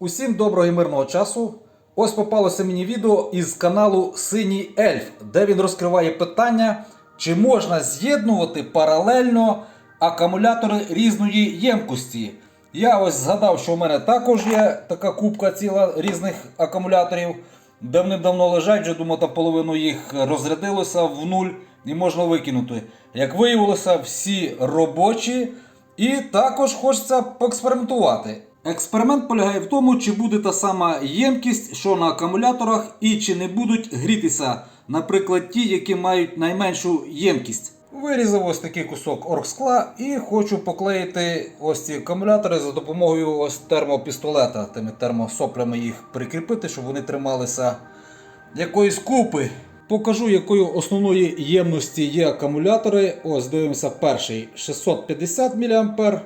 Усім доброго і мирного часу. Ось попалося мені відео із каналу Синій Ельф, де він розкриває питання, чи можна з'єднувати паралельно акумулятори різної ємкості. Я ось згадав, що у мене також є така кубка ціла різних акумуляторів. Давним-давно лежать, вже думаю, там половину їх розрядилося в нуль і можна викинути. Як виявилося, всі робочі. І також хочеться поекспериментувати. Експеримент полягає в тому, чи буде та сама ємкість, що на акумуляторах, і чи не будуть грітися, наприклад, ті, які мають найменшу ємкість. Вирізав ось такий кусок оргскла і хочу поклеїти ось ці акумулятори за допомогою ось термопістолета, тими термосоплями їх прикріпити, щоб вони трималися якоїсь купи. Покажу, якої основної ємності є акумулятори. Ось дивимося, перший 650 мА,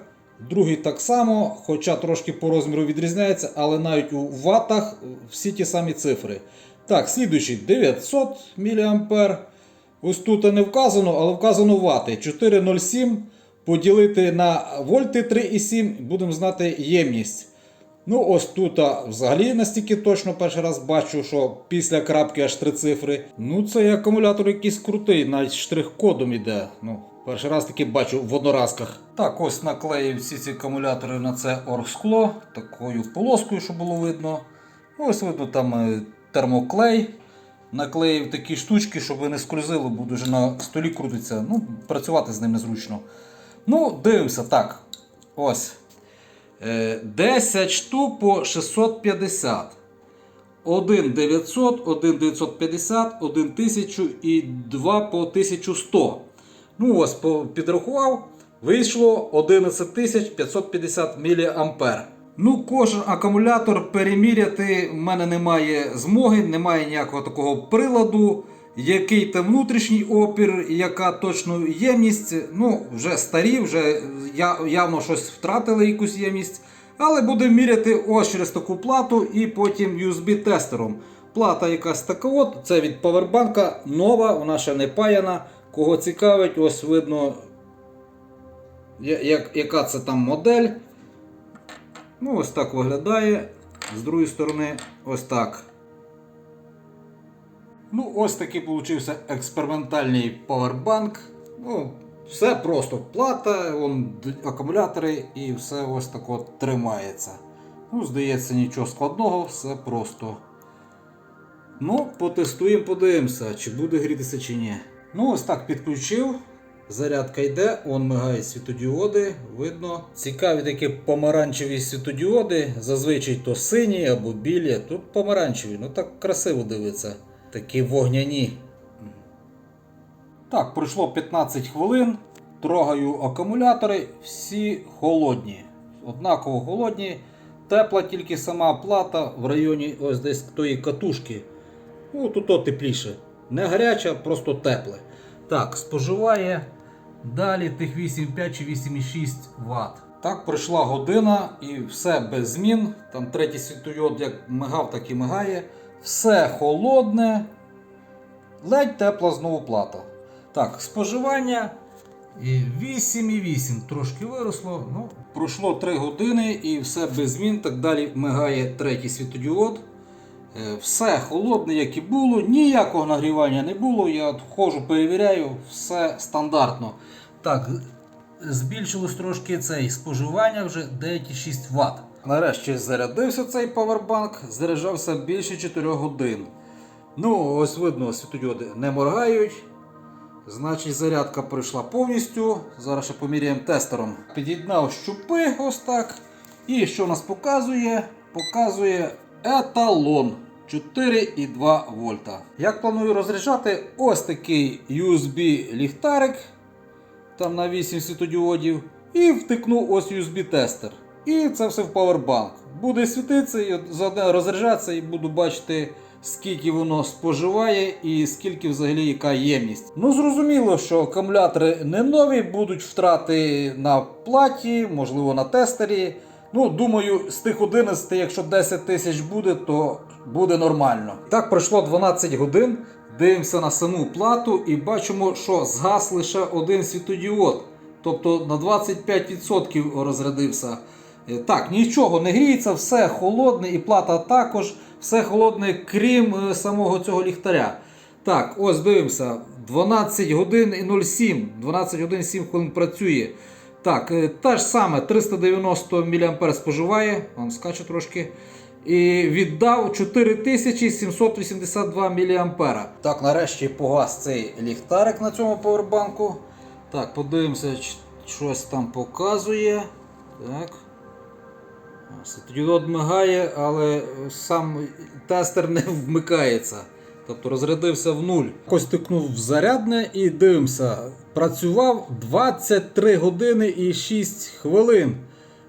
другий так само, хоча трошки по розміру відрізняється, але навіть у ватах всі ті самі цифри. Так, слідуючий 900 мА. Ось тут не вказано, але вказано вати. 4,07 поділити на вольти 3,7, будемо знати ємність. Ну, ось тут взагалі настільки точно перший раз бачу, що після крапки аж три цифри. Ну, цей акумулятор якийсь крутий, навіть штрих-кодом іде. Ну, перший раз таки бачу в одноразках. Так, ось наклеїв всі ці акумулятори на це оргскло, такою полоскою, щоб було видно. Ось видно там е, термоклей. Наклеїв такі штучки, щоб не скользило, бо дуже на столі крутиться. Ну, працювати з ним незручно. Ну, дивимося, так. Ось. Е, 10 штук по 650. 1 900, 1 950, 1 1000 і 2 по 1100. Ну ось підрахував. Вийшло 11 550 мА. Ну, кожен акумулятор переміряти в мене немає змоги, немає ніякого такого приладу. Який там внутрішній опір, яка точно ємність. Ну, вже старі, вже явно щось втратили якусь ємність. Але будемо міряти ось через таку плату і потім USB-тестером. Плата якась така от, це від павербанка нова, вона ще не паяна. Кого цікавить, ось видно, як, яка це там модель. Ну, ось так виглядає. З другої сторони, ось так. Ну, ось такий получився експериментальний павербанк. Ну, все просто плата, вон, акумулятори і все ось так от тримається. Ну, здається, нічого складного, все просто. Ну, потестуємо, подивимося, чи буде грітися чи ні. Ну, ось так підключив. Зарядка йде, он мигають світодіоди, видно. Цікаві такі помаранчеві світодіоди. Зазвичай то сині або білі, тут помаранчеві. Ну так красиво дивиться. Такі вогняні. Так, пройшло 15 хвилин. Трогаю акумулятори, всі холодні. Однаково холодні. Тепла тільки сама плата в районі ось десь тої катушки. Ну, тут то тепліше. Не гаряча, просто тепле. Так, споживає далі тих 8,5 чи 8,6 Вт. Так, пройшла година і все без змін. Там третій світойод як мигав, так і мигає. Все холодне. Ледь тепла знову плата. Так, споживання. І 8,8 трошки виросло. Ну, пройшло 3 години і все без змін. Так далі мигає третій світодіод. Е, Все холодне, як і було, ніякого нагрівання не було. Я ходжу, перевіряю, все стандартно. Так, збільшилось трошки цей споживання вже 9,6 Вт. Нарешті зарядився цей павербанк, заряджався більше 4 годин. Ну, ось видно, світодіоди не моргають. Значить, зарядка пройшла повністю. Зараз ще поміряємо тестером. Під'єднав щупи ось так. І що нас показує? Показує еталон 4,2 вольта. Як планую розряджати, ось такий USB ліхтарик там на 8 світодіодів. І втикну ось USB-тестер. І це все в павербанк. Буде світитися, і розряджатися, і буду бачити, скільки воно споживає і скільки взагалі яка ємність. Ну зрозуміло, що акумулятори не нові, будуть втрати на платі, можливо на тестері. Ну, думаю, з тих 11, якщо 10 тисяч буде, то буде нормально. Так пройшло 12 годин. Дивимося на саму плату і бачимо, що згас лише один світодіод. Тобто на 25% розрядився. Е, Так, нічого не гріється, все холодне і плата також, все холодне, крім е, самого цього ліхтаря. Так, ось дивимося. 12 годин і 07. 12 годин 7 хвилин працює. Так, е, та ж саме 390 мА споживає, он скаче трошки. І віддав 4782 мА. Так, нарешті погас цей ліхтарик на цьому повербанку. Так, подивимося, щось там показує. Так. Світодіод мигає, але сам тестер не вмикається. Тобто розрядився в нуль. Ось тикнув в зарядне і дивимося. Працював 23 години і 6 хвилин.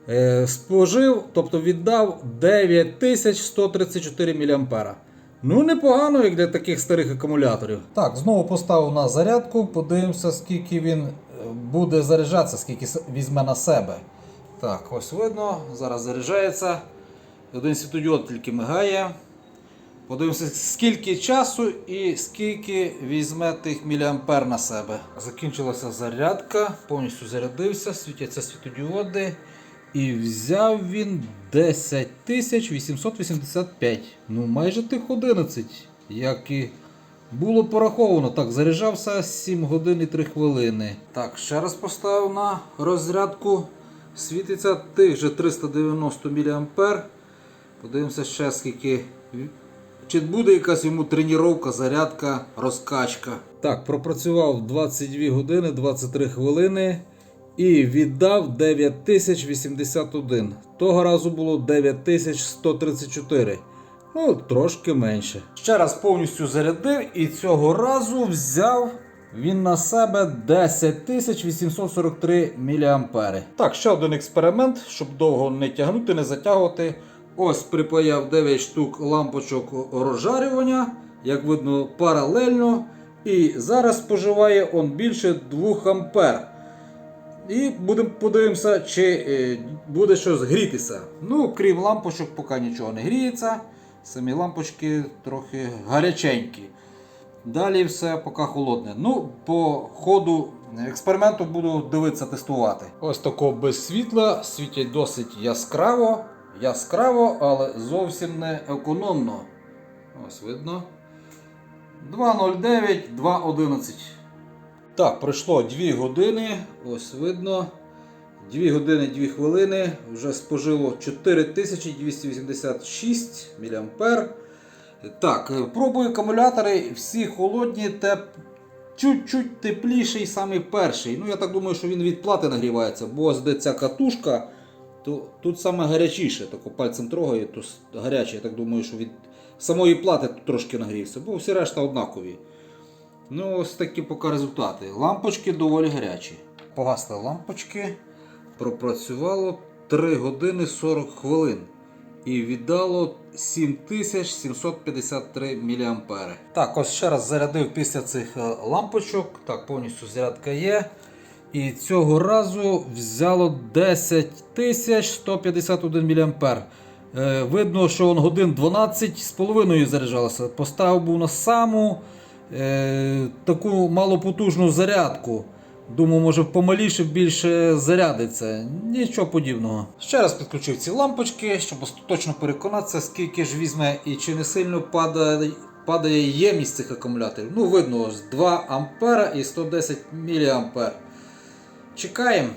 Е, спожив, тобто віддав 9134 мА. Ну, непогано, як для таких старих акумуляторів. Так, знову поставив на зарядку, подивимося, скільки він е, буде заряджатися, скільки візьме на себе. Так, ось видно, зараз заряджається. Один світодіод тільки мигає. Подивимося, скільки часу і скільки візьме тих міліампер на себе. Закінчилася зарядка, повністю зарядився, світяться світодіоди. І взяв він 10 885. Ну, майже тих 11, як і було пораховано. Так, заряджався 7 годин і 3 хвилини. Так, ще раз поставив на розрядку. Світиться тих же 390 мА. Подивимося ще скільки. Чи буде якась йому тренування, зарядка, розкачка. Так, пропрацював 22 години 23 хвилини і віддав 9081. Того разу було 9134. Ну, трошки менше. Ще раз повністю зарядив і цього разу взяв він на себе 10843 мА. Так, ще один експеримент, щоб довго не тягнути, не затягувати. Ось припаяв 9 штук лампочок розжарювання, як видно, паралельно. І зараз споживає он більше 2 ампер. І будемо подивимося, чи е, буде щось грітися. Ну, крім лампочок, поки нічого не гріється. Самі лампочки трохи гаряченькі. Далі все поки холодне. Ну, по ходу експерименту буду дивитися, тестувати. Ось такого без світла, світять досить яскраво. Яскраво, але зовсім не економно. Ось видно. 2.09, 2.11. Так, пройшло 2 години. Ось видно. 2 години 2 хвилини. Вже спожило 4286 мА. Так, пробую акумулятори, всі холодні, теп... чуть-чуть тепліший самий перший. Ну, я так думаю, що він від плати нагрівається, бо ось де ця катушка, то тут саме гарячіше. Тако пальцем трогає, то гаряче. Я так думаю, що від самої плати тут трошки нагрівся, бо всі решта однакові. Ну, ось такі поки результати. Лампочки доволі гарячі. Погасли лампочки. Пропрацювало 3 години 40 хвилин. І віддало 7753 мА. Так, ось ще раз зарядив після цих е, лампочок. Так, повністю зарядка є. І цього разу взяло 10151 мА. Е, видно, що он годин 12 з половиною заряджалося. Поставив був на саму е, таку малопотужну зарядку. Думаю, може помаліше більше зарядиться. Нічого подібного. Ще раз підключив ці лампочки, щоб точно переконатися, скільки ж візьме і чи не сильно падає, падає ємність цих акумуляторів. Ну, видно, ось 2 ампера і 110 мА. Чекаємо.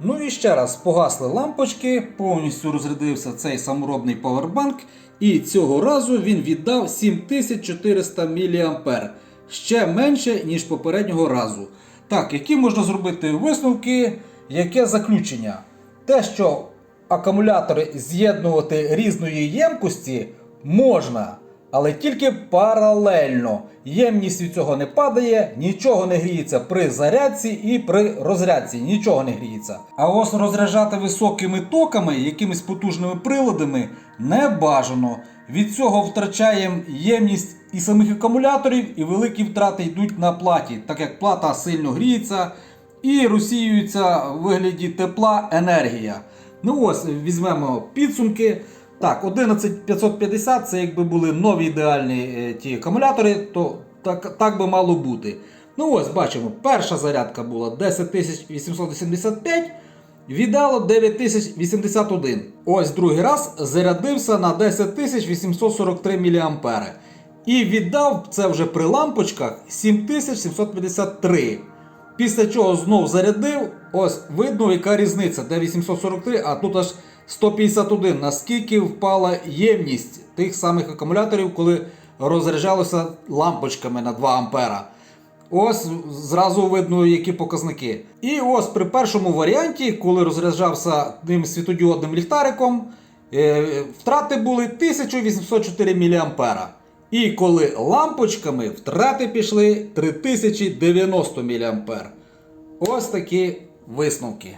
Ну і ще раз погасли лампочки, повністю розрядився цей саморобний павербанк. І цього разу він віддав 7400 мА. Ще менше, ніж попереднього разу. Так, які можна зробити висновки, яке заключення? Те, що акумулятори з'єднувати різної ємкості можна, але тільки паралельно. Ємність від цього не падає, нічого не гріється при зарядці і при розрядці. Нічого не гріється. А ось розряджати високими токами, якимись потужними приладами не бажано. Від цього втрачаємо ємність і самих акумуляторів, і великі втрати йдуть на платі, так як плата сильно гріється і розсіюється в вигляді тепла енергія. Ну ось візьмемо підсумки. Так, 11550 це якби були нові ідеальні е, ті акумулятори, то так, так би мало бути. Ну ось бачимо, перша зарядка була 10885, віддало 9081. Ось другий раз зарядився на 10843 мА. І віддав це вже при лампочках 7753. Після чого знов зарядив. Ось видно, яка різниця, де 843, а тут аж 151. Наскільки впала ємність тих самих акумуляторів, коли розряджалося лампочками на 2 ампера. Ось зразу видно, які показники. І ось при першому варіанті, коли розряджався тим світодіодним ліхтариком, е, втрати були 1804 мА. І коли лампочками втрати пішли 3090 мА. Ось такі висновки.